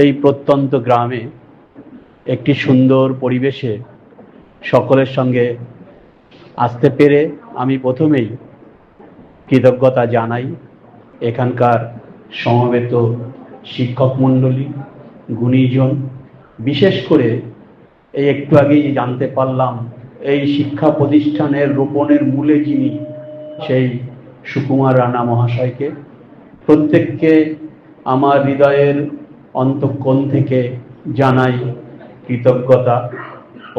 এই প্রত্যন্ত গ্রামে একটি সুন্দর পরিবেশে সকলের সঙ্গে আসতে পেরে আমি প্রথমেই কৃতজ্ঞতা জানাই এখানকার সমবেত শিক্ষক মণ্ডলী, গুণীজন। বিশেষ করে এই একটু আগেই জানতে পারলাম, এই শিক্ষা প্রতিষ্ঠানের রোপণের মূলে যিনি সেই সুকুমার রানা মহাশয়কে, প্রত্যেককে আমার হৃদয়ের অন্তঃকোণ থেকে জানাই কৃতজ্ঞতা,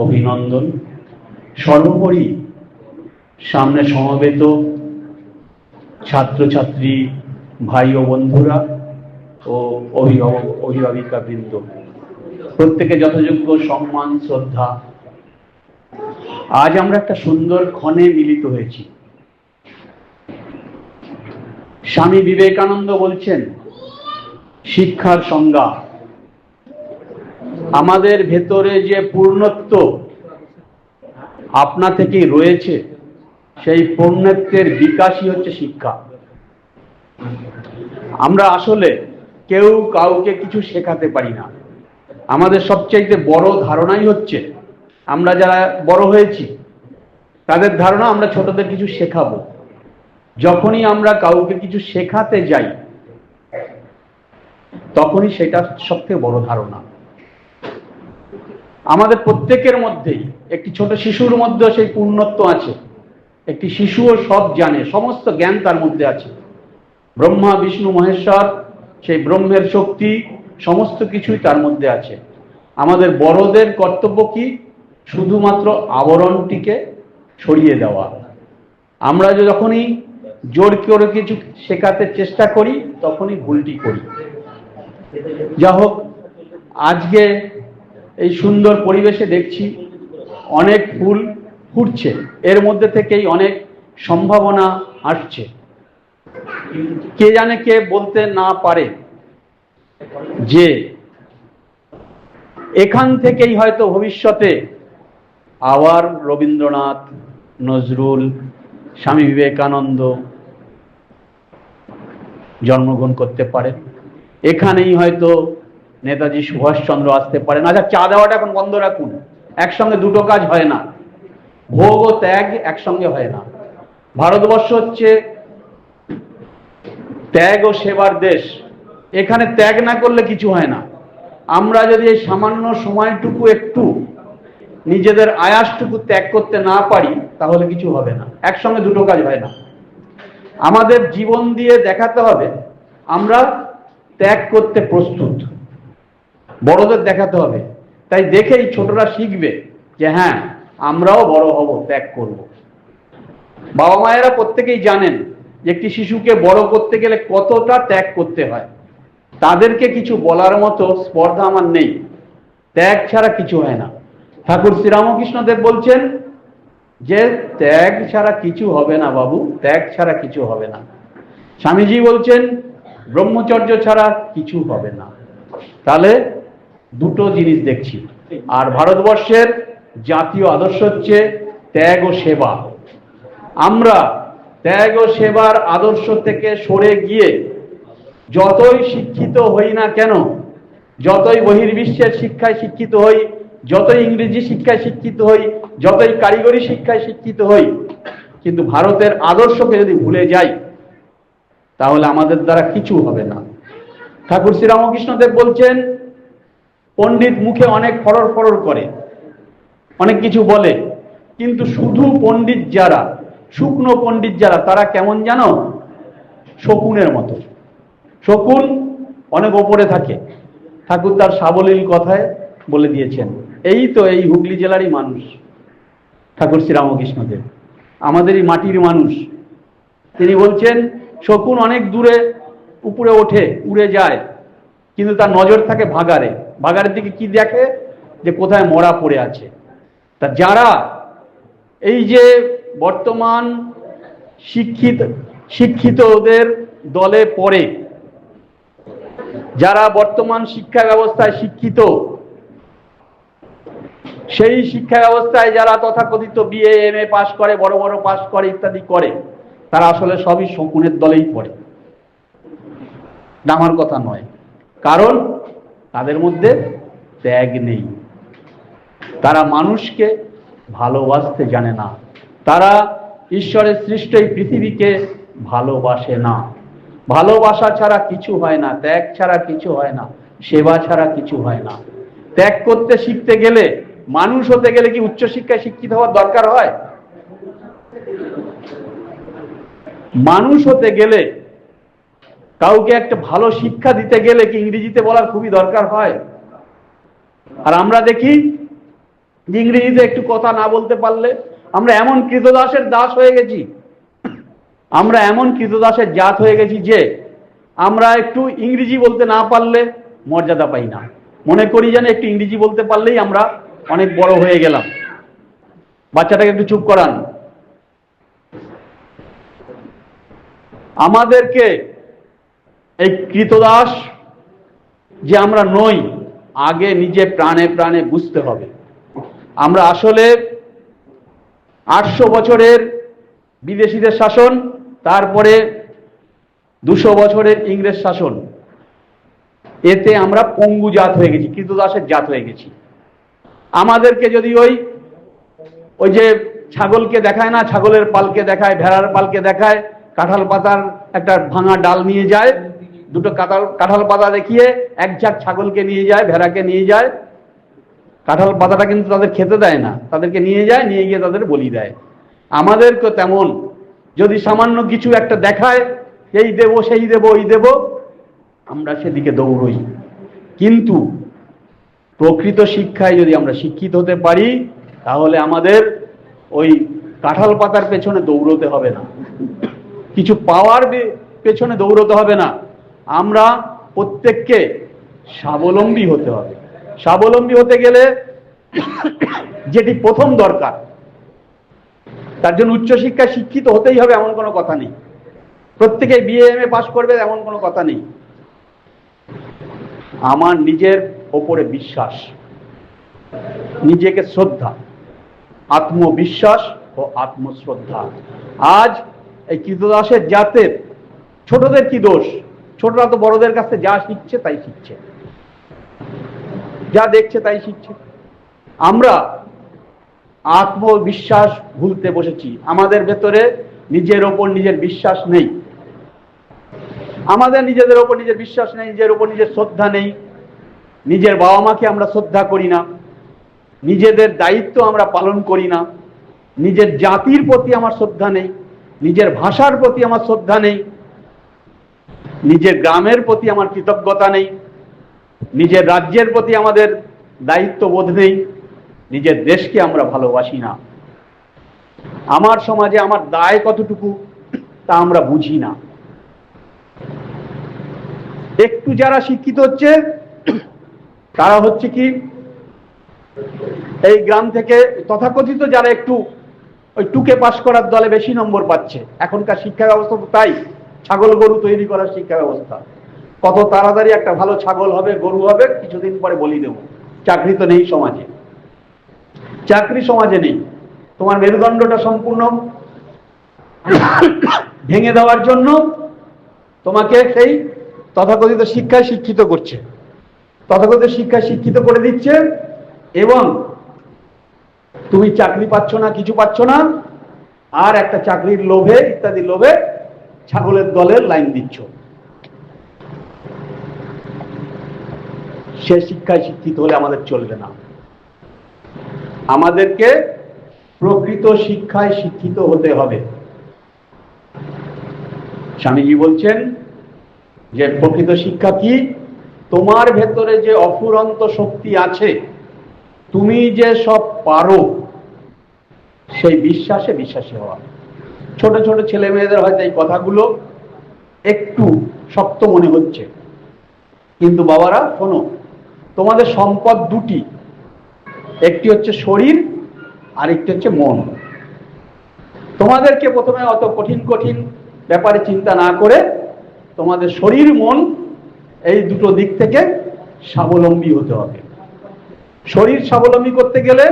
অভিনন্দন। সর্বোপরি সামনে সমবেত ছাত্রছাত্রী, ভাই ও বন্ধুরা ও অভিভাবক অভিভাবিকা বৃন্দ প্রত্যেকে যথাযোগ্য সম্মান, শ্রদ্ধা। আজ আমরা একটা সুন্দর ক্ষণে মিলিত হয়েছি। স্বামী বিবেকানন্দ বলছেন শিক্ষার সংজ্ঞা। আমাদের ভেতরে যে পূর্ণত্ব আপনা থেকেই রয়েছে, সেই পূর্ণত্বের বিকাশই হচ্ছে শিক্ষা। আমরা আসলে কেউ কাউকে কিছু শেখাতে পারি না। আমাদের সবচাইতে বড় ধারণাই হচ্ছে, আমরা যারা বড় হয়েছি, তাদের ধারণা আমরা ছোটদের কিছু শেখাবো। যখনই আমরা কাউকে কিছু শেখাতে যাই তখনই সেটা সবথেকে বড় ধারণা। আমাদের প্রত্যেকের মধ্যেই একটি ছোট শিশুর মধ্যেও সেই পূর্ণত্ব আছে। একটি শিশুও সব জানে, সমস্ত জ্ঞান তার মধ্যে আছে। ব্রহ্মা, বিষ্ণু, মহেশ্বর, সেই ব্রহ্মের শক্তি, সমস্ত কিছুই তার মধ্যে আছে। আমাদের বড়দের কর্তব্য কি? শুধুমাত্র আবরণটিকে ছড়িয়ে দেওয়া। আমরা যখনই জোর করে কিছু শেখাতে চেষ্টা করি, তখনই ভুলটি করি। যা হোক, আজকে এই সুন্দর পরিবেশে দেখছি অনেক ফুল ফুটছে। এর মধ্যে থেকেই অনেক সম্ভাবনা আসছে। কে জানে কে বলতে না পারে যে এখান থেকেই হয়তো ভবিষ্যতে আবার রবীন্দ্রনাথ, নজরুল, স্বামী বিবেকানন্দ জন্মগ্রহণ করতে পারে এখানেই হয়তো নেতাজি সুভাষচন্দ্র আসতে পারেন। আচ্ছা চা দেওয়াটা এখন বন্ধ রাখুন। একসঙ্গে দুটো কাজ হয় না। ভোগ ও ত্যাগ একসঙ্গে হয় না। ভারতবর্ষ হচ্ছে ত্যাগ ও সেবার দেশ। এখানে ত্যাগ না করলে কিছু হয় না। আমরা যদি এই সামান্য সময়টুকু একটু নিজেদের আয়াসটুকু ত্যাগ করতে না পারি, তাহলে কিছু হবে না। একসঙ্গে দুটো কাজ হয় না। আমাদের জীবন দিয়ে দেখাতে হবে, আমরা ত্যাগ করতে প্রস্তুত। বড়দের দেখাতে হবে। তাই দেখেই ছোটরা শিখবে যে হ্যাঁ আমরাও বড় হব, ত্যাগ করব। বাবা মায়েরা প্রত্যেকেই জানেন যে একটি শিশুকে বড় করতে গেলে কতটা ত্যাগ করতে হয়। তাদেরকে কিছু বলার মতো স্পর্ধা আমার নেই। ত্যাগ ছাড়া কিছু হয় না। ঠাকুর শ্রীরামকৃষ্ণ দেব বলছেন যে, ত্যাগ ছাড়া কিছু হবে না বাবু, ত্যাগ ছাড়া কিছু হবে না। স্বামীজি বলছেন ব্রহ্মচর্য ছাড়া কিছু হবে না। তাহলে দুটো জিনিস দেখছি। আর ভারতবর্ষের জাতীয় আদর্শ হচ্ছে ত্যাগ ও সেবা। আমরা ত্যাগ ও সেবার আদর্শ থেকে সরে গিয়ে যতই শিক্ষিত হই না কেন, যতই বহির্বিশ্বের শিক্ষায় শিক্ষিত হই, যতই ইংরেজি শিক্ষায় শিক্ষিত হই, যতই কারিগরি শিক্ষায় শিক্ষিত হই, কিন্তু ভারতের আদর্শকে যদি ভুলে যাই তাহলে আমাদের দ্বারা কিছু হবে না। ঠাকুর শ্রীরামকৃষ্ণ দেব বলছেন, পণ্ডিত মুখে অনেক ফরর ফরর করে, অনেক কিছু বলে, কিন্তু শুধু পণ্ডিত যারা, শুকনো পণ্ডিত যারা, তারা কেমন জানো? শকুনের মতো। শকুন অনেক ওপরে থাকে। ঠাকুর তার সাবলীল কথায় বলে দিয়েছেন, এই তো এই হুগলি জেলারই মানুষ, ঠাকুর শ্রীরামকৃষ্ণ দেব আমাদেরই মাটির মানুষ। তিনি বলছেন শকুন অনেক দূরে উপরে ওঠে, উড়ে যায়, কিন্তু তার নজর থাকে ভাগারে ভাগারের দিকে কি দেখে? যে কোথায় মরা পড়ে আছে। তা যারা এই যে বর্তমান শিক্ষিত, শিক্ষিতদের দলে পড়ে, যারা বর্তমান শিক্ষা ব্যবস্থায় শিক্ষিত, সেই শিক্ষা ব্যবস্থায় যারা তথাকথিত বিএ এম এ পাশ করে, বড় বড় পাশ করে ইত্যাদি করে তারা আসলে সবই শকুনের দলেই পড়ে। আমার কথা নয়। কারণ তাদের মধ্যে ত্যাগ নেই। তারা মানুষকে ভালোবাসতে জানে না। তারা ঈশ্বরের সৃষ্ট এই পৃথিবীকে ভালোবাসে না। ভালোবাসা ছাড়া কিছু হয় না, ত্যাগ ছাড়া কিছু হয় না, সেবা ছাড়া কিছু হয় না। ত্যাগ করতে শিখতে গেলে, মানুষ হতে গেলে কি উচ্চশিক্ষায় শিক্ষিত হওয়ার দরকার হয়? মানুষ হতে গেলে, কাউকে একটা ভালো শিক্ষা দিতে গেলে কি ইংরেজিতে বলার খুবই দরকার হয়? আর আমরা দেখি, ইংরেজিতে একটু কথা না বলতে পারলে আমরা এমন কৃতদাসের দাস হয়ে গেছি, আমরা এমন কৃতদাসের জাত হয়ে গেছি যে আমরা একটু ইংরেজি বলতে না পারলে মর্যাদা পাই না। মনে করি যেন একটু ইংরেজি বলতে পারলেই আমরা অনেক বড় হয়ে গেলাম। বাচ্চাটাকে একটু চুপ করান। আমাদেরকে এই কৃতদাস যে আমরা নই, আগে নিজে প্রাণে প্রাণে বুঝতে হবে। আমরা আসলে আটশো বছরের বিদেশিদের শাসন, তারপরে দুশো বছরের ইংরেজ শাসন। এতে আমরা পঙ্গু জাত হয়ে গেছি, কৃতদাসের জাত হয়ে গেছি। আমাদেরকে যদি ওই ওই যে ছাগলকে দেখায় না, ছাগলের পালকে দেখায়, ভেড়ার পালকে দেখায় কাঁঠাল পাতার একটা ভাঙা ডাল নিয়ে যায়। দুটো কাঁঠাল কাঁঠাল পাতা দেখিয়ে এক ঝাঁক ছাগলকে নিয়ে যায়, ভেড়াকে নিয়ে যায়। কাঁঠাল পাতাটা কিন্তু তাদের খেতে দেয় না, তাদেরকে নিয়ে যায়, নিয়ে গিয়ে তাদের বলি দেয়। আমাদেরকে তেমন। যদি সামান্য কিছু একটা দেখায়, এই দেব, সেই দেব, ওই দেব, আমরা সেদিকে দৌড়ই। কিন্তু প্রকৃত শিক্ষায় যদি আমরা শিক্ষিত হতে পারি, তাহলে আমাদের ওই কাঁঠাল পাতার পেছনে দৌড়তে হবে না। কিছু পাওয়ার পেছনে দৌড়তে হবে না। আমরা প্রত্যেককে স্বাবলম্বী হতে হবে। স্বাবলম্বী হতে গেলে যেটি প্রথম দরকার, তার জন্য উচ্চশিক্ষায় শিক্ষিত হতেই হবে এমন কোনো কথা নেই। প্রত্যেকে বিএ এম এ পাশ করবে এমন কোনো কথা নেই। আমার নিজের ওপরে বিশ্বাস, নিজেকে শ্রদ্ধা, আত্মবিশ্বাস ও আত্মশ্রদ্ধা। আজ এই কৃতদাসের জাতের? ছোটদের কি দোষ? ছোটরা তো বড়দের কাছে যা শিখছে তাই শিখছে। যা দেখছে তাই শিখছে। আমরা আত্মবিশ্বাস ভুলতে বসেছি। আমাদের ভেতরে নিজের ওপর নিজের বিশ্বাস নেই। আমাদের নিজেদের ওপর নিজের বিশ্বাস নেই, নিজের ওপর নিজের শ্রদ্ধা নেই। নিজের বাবা মাকে আমরা শ্রদ্ধা করি না। নিজেদের দায়িত্ব আমরা পালন করি না। নিজের জাতির প্রতি আমার শ্রদ্ধা নেই। নিজের ভাষার প্রতি আমার শ্রদ্ধা নেই, নিজের গ্রামের প্রতি আমার কৃতজ্ঞতা নেই, নিজের রাজ্যের প্রতি আমাদের দায়িত্ববোধ নেই, নিজের দেশকে আমরা ভালোবাসি না। আমার সমাজে আমার দায় কতটুকু, তা আমরা বুঝি না। একটু যারা শিক্ষিত হচ্ছে, তারা হচ্ছে কি, এই গ্রাম থেকে তথাকথিত যারা একটু ওই টুকে পাশ করার দলে বেশি নম্বর পাচ্ছে। এখনকার শিক্ষা ব্যবস্থা তো তাই। ছাগল গরু তৈরি করার শিক্ষা ব্যবস্থা। কত তাড়াতাড়ি একটা ভালো ছাগল হবে, গরু হবে, কিছুদিন পরে বলি দেব। চাকরি তো নেই সমাজে। চাকরি সমাজে নেই। তোমার মেরুদণ্ডটা সম্পূর্ণ ভেঙে দেওয়ার জন্য তোমাকে সেই তথাকথিত শিক্ষায় শিক্ষিত করছে। তথাকথিত শিক্ষায় শিক্ষিত করে দিচ্ছে এবং তুমি চাকরি পাচ্ছ না, কিছু পাচ্ছ না, আর একটা চাকরির লোভে, ইত্যাদি লোভে ছাগলের দলের লাইন দিচ্ছ। সে শিক্ষায় শিক্ষিত হলে আমাদের চলবে না। আমাদেরকে প্রকৃত শিক্ষায় শিক্ষিত হতে হবে। স্বামীজি বলছেন যে প্রকৃত শিক্ষা কি? তোমার ভেতরে যে অফুরন্ত শক্তি আছে তুমি যে সব পারো, সেই বিশ্বাসে বিশ্বাসী হওয়া। ছোট ছোট ছেলে মেয়েদের হয়তো এই কথাগুলো একটু শক্ত মনে হচ্ছে। কিন্তু বাবারা, শোনো, তোমাদের সম্পদ দুটি। একটি হচ্ছে শরীর আর একটি হচ্ছে মন। তোমাদেরকে প্রথমে অত কঠিন কঠিন ব্যাপারে চিন্তা না করে তোমাদের শরীর, মন এই দুটো দিক থেকে স্বাবলম্বী হতে হবে। শরীর স্বাবলম্বী করতে গেলে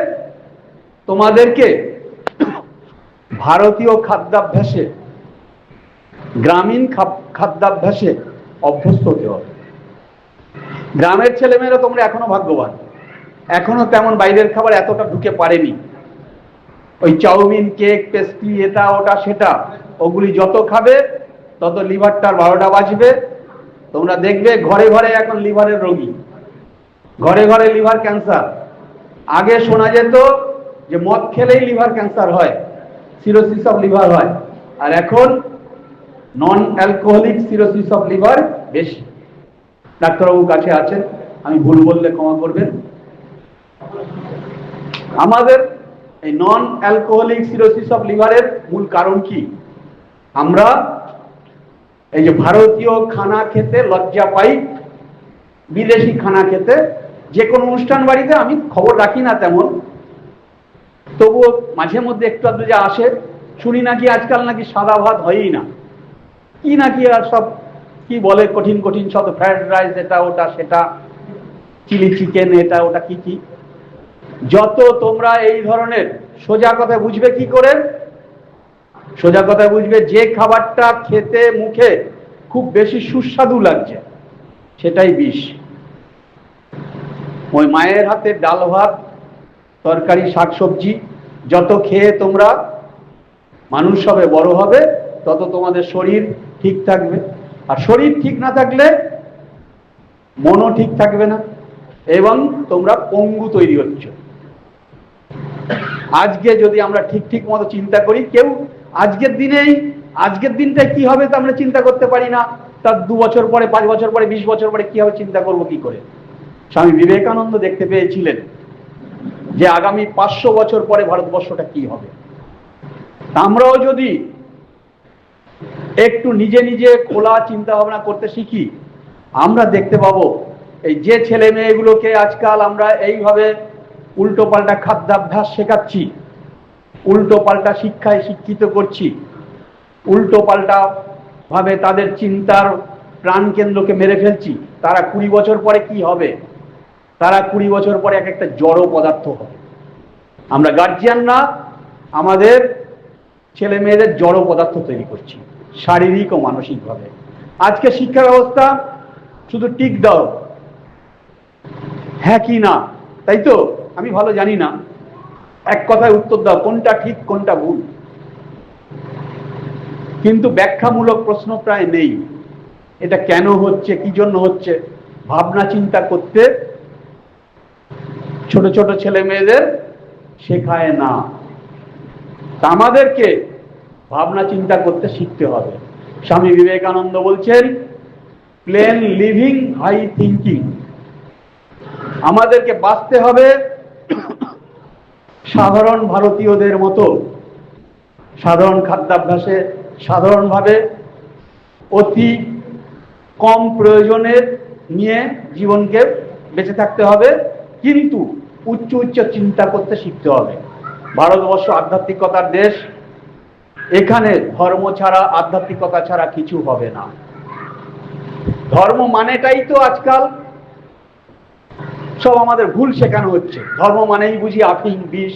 তোমাদেরকে ভারতীয় খাদ্যাভ্যাসে, গ্রামীণ খাদ্যাভ্যাসে অভ্যস্ত হতে হবে। গ্রামের ছেলেমেয়েরা তোমরা এখনও ভাগ্যবান। এখনও তেমন বাইরের খাবার এতটা ঢুকে পারেনি। ওই চাউমিন, কেক, পেস্ট্রি, এটা, ওটা, সেটা, ওগুলি যত খাবে, তত লিভারটার বারোটা বাজবে। তোমরা দেখবে ঘরে ঘরে এখন লিভারের রোগী। ঘরে ঘরে লিভার ক্যান্সার। আগে শোনা যেত যে মদ খেলেই লিভার ক্যান্সার হয়, সিরোসিস অফ লিভার হয়। আর এখন non alcoholic cirrhosis of liver বেশি। ডাক্তারবাবু কাছে আছেন, আমি ভুল বললে ক্ষমা করবেন। আমাদের এই নন অ্যালকোহলিক সিরোসিস অফ লিভারের মূল কারণ কি? আমরা এই যে ভারতীয় খানা খেতে লজ্জা পাই, বিদেশি খানা খেতে যে কোনো অনুষ্ঠান বাড়িতে আমি খবর রাখি না তেমন। তবুও মাঝে মধ্যে একটু আধটু যে আসে, শুনি নাকি আজকাল নাকি সাদা ভাত হয়ই না। কি নাকি আর সব কি বলে কঠিন কঠিন সব ফ্রাইড রাইস এটা, ওটা, সেটা, চিলি চিকেন এটা, ওটা কি কি। যত তোমরা এই ধরনের সোজা কথা বুঝবে কি করে? সোজা কথা বুঝবে যে খাবারটা খেতে মুখে খুব বেশি সুস্বাদু লাগছে, সেটাই বিষ। ওই মায়ের হাতে ডাল, ভাত, তরকারি, শাকসবজি, যত খেয়ে তোমরা মানুষ হবে, বড় হবে, তত তোমাদের শরীর ঠিক থাকবে। আর শরীর ঠিক না থাকলে মনও ঠিক থাকবে না, এবং তোমরা পঙ্গু তৈরি হচ্ছ। আজকে যদি আমরা ঠিক ঠিক মতো চিন্তা করি, কেউ আজকের দিনেই, আজকের দিনটা কি হবে তা আমরা চিন্তা করতে পারি না। তার দু বছর পরে, পাঁচ বছর পরে, বিশ বছর পরে কি হবে চিন্তা করব কি করে? স্বামী বিবেকানন্দ দেখতে পেয়েছিলেন যে আগামী পাঁচশো বছর পরে ভারতবর্ষটা কি হবে। আমরাও যদি একটু নিজে নিজে খোলা চিন্তা ভাবনা করতে শিখি, আমরা দেখতে পাবো এই যে ছেলে মেয়েগুলোকে আজকাল আমরা এইভাবে উল্টো পাল্টা খাদ্যাভ্যাস শেখাচ্ছি, উল্টো পাল্টা শিক্ষায় শিক্ষিত করছি, উল্টো পাল্টা ভাবে তাদের চিন্তার প্রাণ কেন্দ্রকে মেরে ফেলছি, তারা কুড়ি বছর পরে কি হবে? তারা কুড়ি বছর পরে এক একটা জড় পদার্থ হবে। আমরা গার্জিয়ান না আমাদের ছেলে মেয়েদের জড় পদার্থ তৈরি করছি, শারীরিক ও মানসিকভাবে। আজকে শিক্ষা ব্যবস্থা শুধু টিক দাও। হ্যাঁ কি না, তাই তো? আমি ভালো জানি না। এক কথায় উত্তর দাও, কোনটা ঠিক, কোনটা ভুল। কিন্তু ব্যাখ্যামূলক প্রশ্ন প্রায় নেই। এটা কেন হচ্ছে, কি জন্য হচ্ছে? ভাবনা চিন্তা করতে ছোট ছোট ছেলে মেয়েদের শেখায় না। আমাদেরকে ভাবনা চিন্তা করতে শিখতে হবে। স্বামী বিবেকানন্দ বলছেন প্লেন লিভিং হাই থিঙ্কিং আমাদেরকে বাঁচতে হবে সাধারণ ভারতীয়দের মতো। সাধারণ খাদ্যাভ্যাসে সাধারণভাবে অতি কম প্রয়োজনের নিয়ে জীবনকে বেঁচে থাকতে হবে। কিন্তু উচ্চ উচ্চ চিন্তা করতে শিখতে হবে। ভারতবর্ষ আধ্যাত্মিকতার দেশ, এখানে ধর্ম ছাড়া, আধ্যাত্মিকতা ছাড়া কিছু হবে না। ধর্ম মানেটাই তো আজকাল সব আমাদের ভুল শেখানো হচ্ছে। ধর্ম মানেই বুঝি আফিং বিষ,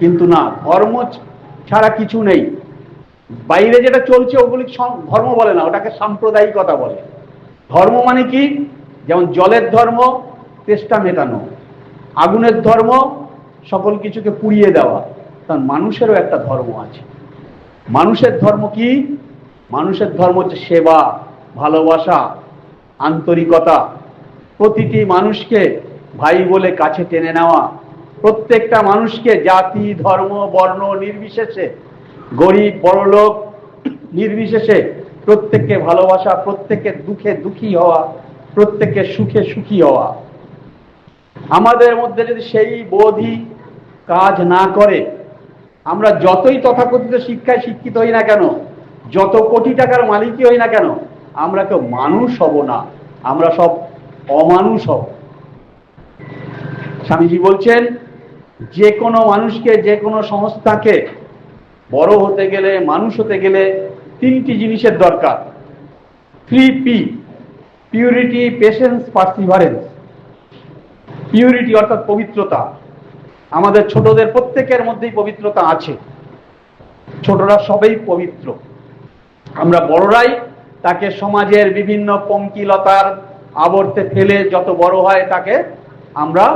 কিন্তু না, ধর্ম ছাড়া কিছু নেই। বাইরে যেটা চলছে ওগুলি ধর্ম বলে না, ওটাকে সাম্প্রদায়িকতা বলে। ধর্ম মানে কি? যেমন জলের ধর্ম, তেষ্টা মেটানো। আগুনের ধর্ম, সকল কিছুকে পুড়িয়ে দেওয়া, কারণ মানুষেরও একটা ধর্ম আছে। মানুষের ধর্ম কি? মানুষের ধর্ম হচ্ছে সেবা, ভালোবাসা, আন্তরিকতা। প্রতিটি মানুষকে ভাই বলে কাছে টেনে নেওয়া। প্রত্যেকটা মানুষকে জাতি, ধর্ম, বর্ণ নির্বিশেষে, গরিব বড়লোক নির্বিশেষে প্রত্যেককে ভালোবাসা প্রত্যেকের দুঃখে দুঃখী হওয়া প্রত্যেকের সুখে সুখী হওয়া। আমাদের মধ্যে যদি সেই বোধই কাজ না করে, আমরা যতই তথাকথিত শিক্ষায় শিক্ষিত হই না কেন, যত কোটি টাকার মালিকই হই না কেন, আমরা কেউ মানুষ হব না, আমরা সব অমানুষ হব। স্বামীজি বলছেন, যে কোনো মানুষকে, যে কোনো সংস্থাকে বড় হতে গেলে, মানুষ হতে গেলে তিনটি জিনিসের দরকার। Three P purity patience perseverance purity অর্থাৎ পবিত্রতা। আমাদের ছোটদের প্রত্যেকের মধ্যেই পবিত্রতা আছে। ছোটরা সবেই পবিত্র। আমরা বড়রাই তাকে সমাজের বিভিন্ন পঙ্কিলতার আবর্তে ফেলে যত বড় হয় তাকে আমরা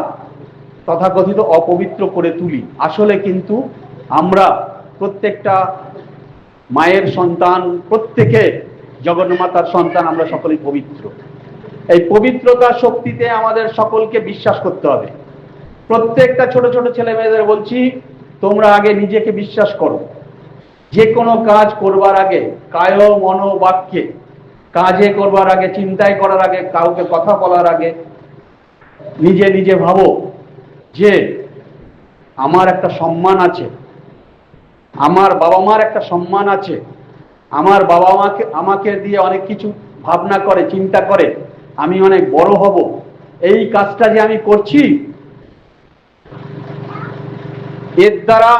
তথাকথিত অপবিত্র করে তুলি। আসলে কিন্তু আমরা প্রত্যেকটা মায়ের সন্তান, প্রত্যেকে জগন্মাতার সন্তান আমরা সকলেই পবিত্র। এই পবিত্রতা শক্তিতে আমাদের সকলকে বিশ্বাস করতে হবে। প্রত্যেকটা ছোট ছোট ছেলে মেয়েদের বলছি, তোমরা আগে নিজেকে বিশ্বাস করো। যে কোনো কাজ করবার আগে, কায় মন বাক্যে, কাজে করবার আগে, চিন্তায় করার আগে, কাউকে কথা বলার আগে, নিজে নিজে ভাবো যে আমার একটা সম্মান আছে, আমার বাবা মার একটা সম্মান আছে, আমার বাবা মাকে, আমাকে দিয়ে অনেক কিছু ভাবনা করে, চিন্তা করে। আমি অনেক বড় হব। এই কাজটা যে আমি করছি, এর দ্বারা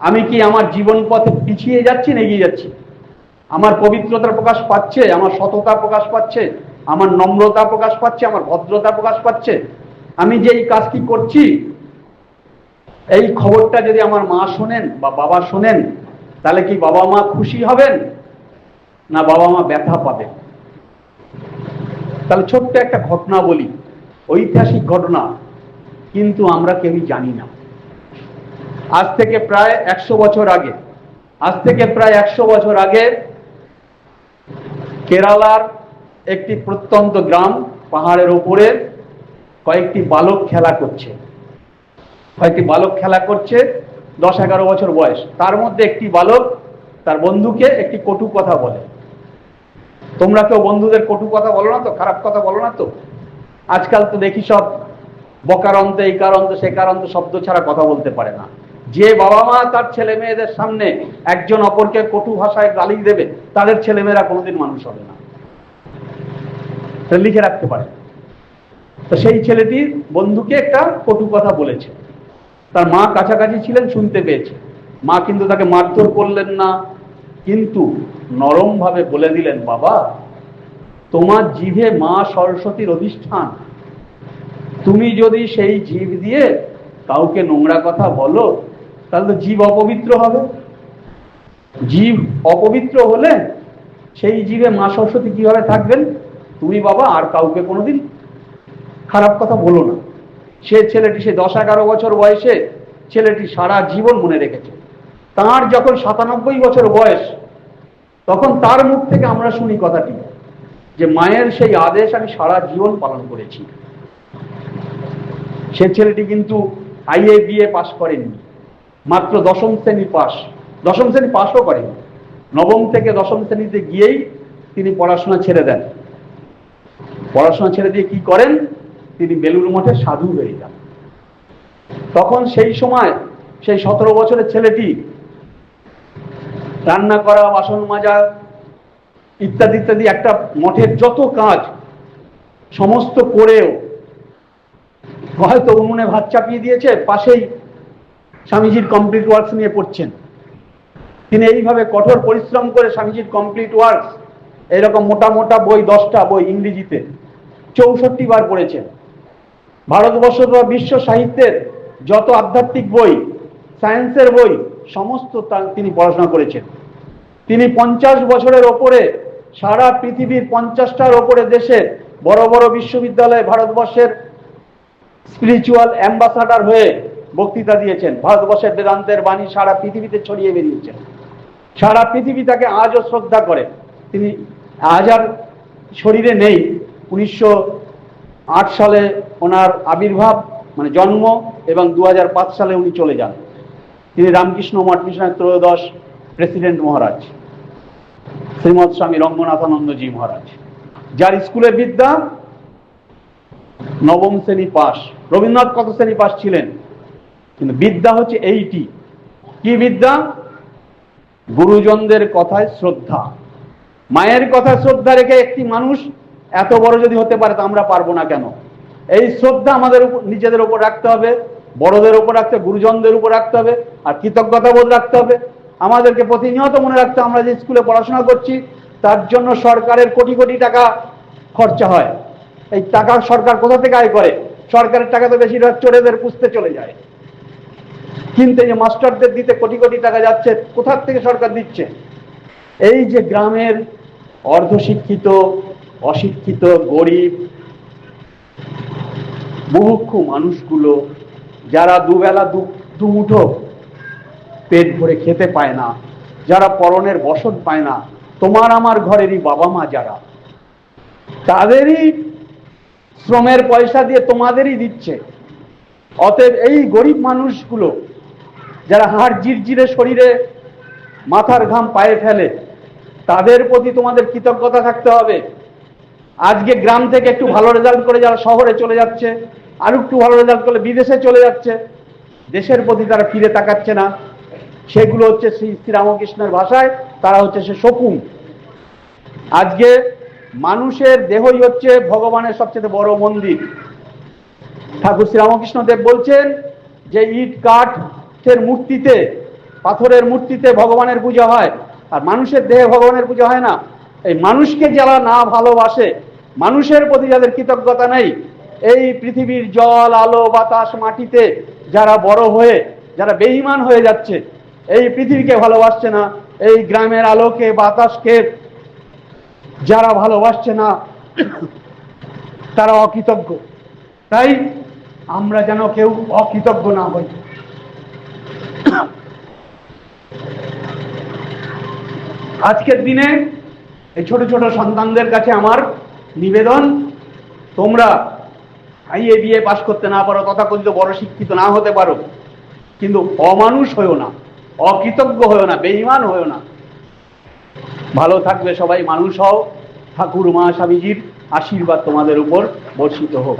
আমি কি আমার জীবন পথে পিছিয়ে যাচ্ছি না এগিয়ে যাচ্ছি? আমার পবিত্রতা প্রকাশ পাচ্ছে, আমার সততা প্রকাশ পাচ্ছে, আমার নম্রতা প্রকাশ পাচ্ছে, আমার ভদ্রতা প্রকাশ পাচ্ছে। আমি যে এই কাজটি করছি, এই খবরটা যদি আমার মা শোনেন বা বাবা শোনেন, তাহলে কি বাবা মা খুশি হবেন? না বাবা মা ব্যথা পাবেন? তাহলে ছোট্ট একটা ঘটনা বলি। ঐতিহাসিক ঘটনা, কিন্তু আমরা কেউই জানি না। আজ থেকে প্রায় একশো বছর আগে, আজ থেকে প্রায় একশো বছর আগে কেরালার একটি প্রত্যন্ত গ্রাম পাহাড়ের উপরে কয়েকটি বালক খেলা করছে। কয়েকটি বালক খেলা করছে দশ এগারো বছর বয়স। তার মধ্যে একটি বালক তার বন্ধুকে একটি কটু কথা বলে। তোমরা তো বন্ধুদের কটু কথা বলো না তো, খারাপ কথা বলো না তো। আজকাল তো দেখি সব বকারন্ত এই কারন্ত সে কারন্ত শব্দ ছাড়া কথা বলতে পারে না। যে বাবা মা তার ছেলে মেয়েদের সামনে একজন অপরকে কটু ভাষায় গালি দেবে, তাদের ছেলেমেয়েরা কোনোদিন মানুষ হবে না। লিখে রাখতে পারে। তো সেই ছেলেটি বন্ধুকে একটা কটু কথা বলেছে। তার মা কাছাকাছি ছিলেন, শুনতে পেয়েছে। মা কিন্তু তাকে মারধর করলেন না কিন্তু নরমভাবে বলে দিলেন, বাবা, তোমার জিভে মা সরস্বতীর অধিষ্ঠান। তুমি যদি সেই জীব দিয়ে কাউকে নোংরা কথা বলো, তাহলে তো জীব অপবিত্র হবে। জীব অপবিত্র হলে সেই জীবে মা সরস্বতী কীভাবে থাকবেন? তুমি বাবা, আর কাউকে কোনোদিন খারাপ কথা বলো না। সে ছেলেটি সে দশ এগারো বছর বয়সে ছেলেটি সারা জীবন মনে রেখেছে। তার যখন সাতানব্বই বছর বয়স, তখন তার মুখ থেকে আমরা শুনি কথাটি, যে মায়ের সেই আদেশ আমি সারা জীবন পালন করেছি। সে ছেলেটি কিন্তু আইএ, বিএ পাশ করেনি, মাত্র দশম শ্রেণি পাস দশম শ্রেণি পাশও করেনি। নবম থেকে দশম শ্রেণীতে গিয়েই তিনি পড়াশোনা ছেড়ে দেন। পড়াশোনা ছেড়ে দিয়ে কি করেন? তিনি বেলুর মঠে সাধু হয়ে যান। তখন সেই সময়, সেই সতেরো বছরের ছেলেটি রান্না করা, বাসন মাজা, ইত্যাদি ইত্যাদি, একটা মঠের যত কাজ, সমস্ত করেও হয়তো উনুনে ভাত চাপিয়ে দিয়েছে, পাশেই স্বামীজির কমপ্লিট ওয়ার্কস নিয়ে পড়ছেন। তিনি এইভাবে কঠোর পরিশ্রম করে স্বামীজির কমপ্লিট ওয়ার্কস এরকম মোটা মোটা বই, দশটা বই ইংরেজিতে, চৌষট্টি বার পড়েছেন। ভারতবর্ষ বা বিশ্ব সাহিত্যের যত আধ্যাত্মিক বই সায়েন্সের বই সমস্ত তিনি পড়াশোনা করেছেন। তিনি পঞ্চাশ বছরের ওপরে সারা পৃথিবীর পঞ্চাশটার ওপরে দেশে বড় বড় বিশ্ববিদ্যালয়ে ভারতবর্ষের স্পিরিচুয়াল অ্যাম্বাসাডার হয়ে বক্তৃতা দিয়েছেন। ভারতবর্ষের বেদান্তের বাণী সারা পৃথিবীতে ছড়িয়ে বেরিয়েছেন সারা পৃথিবী তাকে আজও শ্রদ্ধা করে। তিনি আজ আর শরীরে নেই। উনিশশো আট সালে ওনার আবির্ভাব মানে জন্ম, এবং দু হাজার পাঁচ সালে উনি চলে যান। তিনি রামকৃষ্ণ মঠ মিশনের ত্রয়োদশ প্রেসিডেন্ট মহারাজ, শ্রীমৎ স্বামী রঙ্গনাথানন্দজি মহারাজ। যার স্কুলের বিদ্যা নবম শ্রেণি পাস রবীন্দ্রনাথ কত শ্রেণি পাস ছিলেন? কিন্তু বিদ্যা হচ্ছে এইটি। কি বিদ্যা? গুরুজনদের কথায় শ্রদ্ধা। মায়ের কথায় শ্রদ্ধা রেখে একটি মানুষ এত বড় যদি হতে পারে তা আমরা পারব না কেন? এই শ্রদ্ধা আমাদের নিজেদের উপর রাখতে হবে। বড়দের উপর রাখতে গুরুজনদের উপর রাখতে হবে, আর কৃতজ্ঞতা বোধ রাখতে হবে। আমাদেরকে প্রতিনিয়ত মনে রাখতে আমরা যে স্কুলে পড়াশোনা করছি, তার জন্য সরকারের কোটি কোটি টাকা খরচা হয়। এই টাকা সরকার কোথা থেকে আয় করে? সরকারের টাকা তো বেশিরভাগ চোরেদের পুষতে চলে যায়। কিন্তু যে মাস্টারদের দিতে কোটি কোটি টাকা যাচ্ছে, কোথার থেকে সরকার দিচ্ছে? এই যে গ্রামের অর্ধশিক্ষিত, অশিক্ষিত, গরিব মুমুক্ষু মানুষগুলো যারা দুবেলা দু দুমুঠো পেট ভরে খেতে পায় না, যারা পরনের বসত পায় না, তোমার আমার ঘরেরই বাবা মা যারা, তাদেরই শ্রমের পয়সা দিয়ে তোমাদেরই দিচ্ছে। অতএব এই গরিব মানুষগুলো, যারা হাড় জিরজিরে শরীরে মাথার ঘাম পায়ে ফেলে, তাদের প্রতি তোমাদের কৃতজ্ঞতা থাকতে হবে। আজকে গ্রাম থেকে একটু ভালো রেজাল্ট করে যারা শহরে চলে যাচ্ছে আর একটু ভালো রেজাল্ট করলে বিদেশে চলে যাচ্ছে। দেশের প্রতি তারা ফিরে তাকাচ্ছে না। সেগুলো হচ্ছে শ্রী রামকৃষ্ণের ভাষায়, তারা হচ্ছে সে শকুন। আজকে মানুষের দেহই হচ্ছে ভগবানের সবচেয়ে বড় মন্দির। ঠাকুর শ্রী রামকৃষ্ণ দেব বলছেন যে ইট কাঠের মূর্তিতে, পাথরের মূর্তিতে ভগবানের পূজা হয়। আর মানুষের দেহে ভগবানের পূজা হয় না। এই মানুষকে যারা না ভালোবাসে, মানুষের প্রতি যাদের কৃতজ্ঞতা নেই এই পৃথিবীর জল, আলো, বাতাস মাটিতে যারা বড় হয়ে, যারা বেঈমান হয়ে যাচ্ছে, এই পৃথিবীকে ভালোবাসছে না, এই গ্রামের আলোকে, বাতাসকে যারা ভালোবাসছে না, তারা অকৃতজ্ঞ। তাই আমরা যেন কেউ অকৃতজ্ঞ না হই। আজকের দিনে এই ছোট ছোট সন্তানদের কাছে আমার নিবেদন, তোমরা আইএ বিয়ে পাশ করতে না পারো, তথাকথিত বড় শিক্ষিত না হতে পারো। কিন্তু অমানুষ হয়েও না, অকৃতজ্ঞ হয়েও না, বেঈমান হয়েও না। ভালো থাকবে সবাই, মানুষ হও। ঠাকুর মা স্বামীজির আশীর্বাদ তোমাদের উপর বর্ষিত হোক।